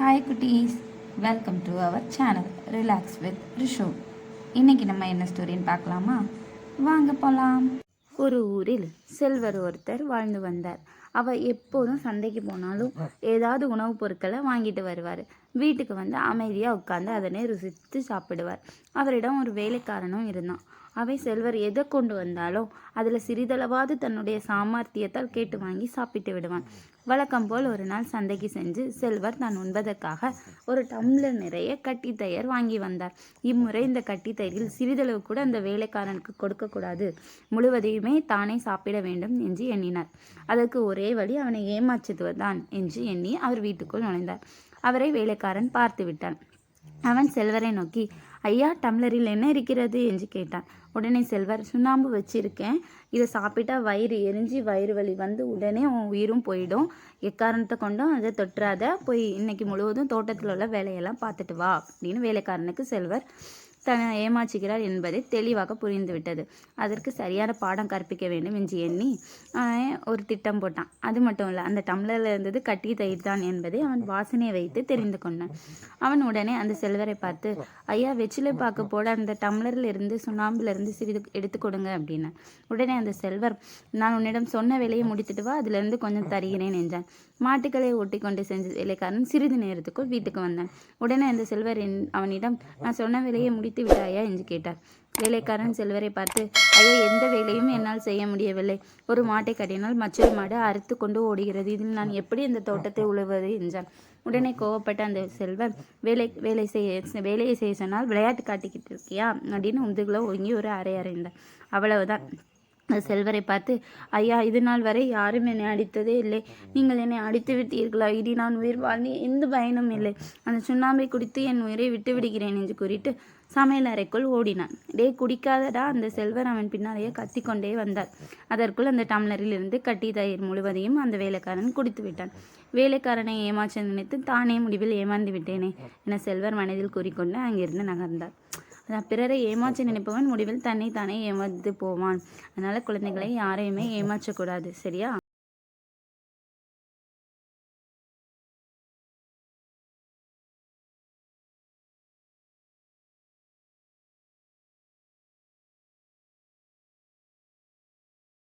Hi குட்டீஸ். Welcome to our channel relax with Risho இன்னைக்கு நம்ம என்ன ஸ்டோரின்னு பார்க்கலாமா? வாங்க போகலாம் ஒரு ஊரில் செல்வர் ஒருத்தர் வாழ்ந்து வந்தார். அவர் எப்போதும் சந்தைக்கு போனாலும் ஏதாவது உணவுப் பொருட்களை வாங்கிட்டு வருவார். வீட்டுக்கு வந்து அமைதியாக உட்காந்து அதனை ருசித்து சாப்பிடுவார். அவரிடம் ஒரு வேலைக்காரனும் இருந்தான். அவை செல்வர் எதை கொண்டு வந்தாலும் அதில் சிறிதளவாவது தன்னுடைய சாமர்த்தியத்தால் கேட்டு வாங்கி சாப்பிட்டு விடுவான். வழக்கம் போல் ஒரு நாள் சந்தைக்கு சென்று செல்வர் தான் உண்பதற்காக ஒரு டம்ளர் நிறைய கட்டி தயர் வாங்கி வந்தார். இம்முறை இந்த கட்டி தயிரில் சிறிதளவு கூட அந்த வேலைக்காரனுக்கு கொடுக்கக்கூடாது. முழுவதையுமே தானே சாப்பிட வேண்டும் என்று எண்ணினார். அதற்கு ஒரே வழி அவனை ஏமாற்றுவதுதான் என்று எண்ணி அவர் வீட்டுக்குள் நுழைந்தார். அவரை வேலைக்காரன் பார்த்து விட்டான் அவன் செல்வரை நோக்கி ஐயா டம்ளரில் என்ன இருக்கிறது? என்று கேட்டான். உடனே செல்வர் சுண்ணாம்பு வச்சிருக்கேன். இதை சாப்பிட்டா வயிறு எரிஞ்சு வயிறு வலி வந்து உடனே உன் உயிரும் போயிடும். எக்காரணத்தை கொண்டும் அதை தொட்டுறாத போய் இன்னைக்கு முழுவதும் தோட்டத்தில் உள்ள வேலையெல்லாம் பார்த்துட்டு வா அப்படின்னு வேலைக்காரனுக்கு செல்வர் தன்னை ஏமாற்றுகிறார் என்பதை தெளிவாக புரிந்துவிட்டது. அதற்கு சரியான பாடம் கற்பிக்க வேண்டும் என்று எண்ணி ஒரு திட்டம் போட்டான். அது மட்டும் இல்லை அந்த டம்ளரில் இருந்தது கட்டி தயிர் தான் என்பதை அவன் வாசனையை வைத்து தெரிந்து கொண்டான். அவன் உடனே அந்த செல்வரை பார்த்து ஐயா வெற்றிலை பாக்கு போட அந்த டம்ளரில் இருந்து சுண்ணாம்புல இருந்து சிறிது எடுத்து கொடுங்க அப்படின்னு உடனே அந்த செல்வர் நான் உன்னிடம் சொன்ன வேலையை முடித்துட்டு வா அதிலிருந்து கொஞ்சம் தருகிறேன் என்றான். மாட்டுக்களை ஒட்டி கொண்டு செஞ்ச வேலைக்காரன் சிறிது நேரத்துக்குள் வீட்டுக்கு வந்தான். உடனே அந்த செல்வர் என்- அவனிடம் நான் சொன்ன வேலையை முடி முடித்து விட்டாயா? என்று கேட்டார் வேலைக்காரன் செல்வரை பார்த்து ஐயோ எந்த வேலையும் என்னால் செய்ய முடியவில்லை. ஒரு மாட்டை கட்டினால் மற்றொரு மாடு அறுத்து கொண்டு ஓடுகிறது. இதில் நான் எப்படி இந்த தோட்டத்தை உழுவது? என்றான். உடனே கோவப்பட்ட அந்த செல்வன் வேலை வேலை செய்ய வேலையை செய்ய சொன்னால் விளையாட்டு காட்டிக்கிட்டு இருக்கியா? அப்படின்னு உந்துகளை ஒங்கி ஒரு அறை அறைந்தான். அவ்வளவுதான். செல்வரை பார்த்து ஐயா இது நாள் வரை யாரும் என்னை அடித்ததே இல்லை. நீங்கள் என்னை அடித்து விட்டீர்களா? இனி நான் உயிர் வாழ்ந்து எந்த பயனும் இல்லை. அந்த சுண்ணாம்பை குடித்து என் உயிரை விட்டு விடுகிறேன் என்று கூறிட்டு சமையல் அறைக்குள் ஓடினான். டேய் குடிக்காதடா. அந்த செல்வர் அவன் பின்னாலேயே கத்திக்கொண்டே வந்தார். அதற்குள் அந்த டம்ளரில் இருந்து கட்டி தயிர் முழுவதையும் அந்த வேலைக்காரன் குடித்து விட்டான். வேலைக்காரனை ஏமாற்ற நினைத்து தானே முடிவில் ஏமாந்து விட்டேனே என செல்வர் மனதில் கூறிக்கொண்டு அங்கிருந்து நகர்ந்தார். பிறரை ஏமாற்ற நினைப்பவன் முடிவில் தன்னை தானே ஏமாந்து போவான். அதனால குழந்தைகளை யாரையுமே ஏமாற்றக்கூடாது. சரியா?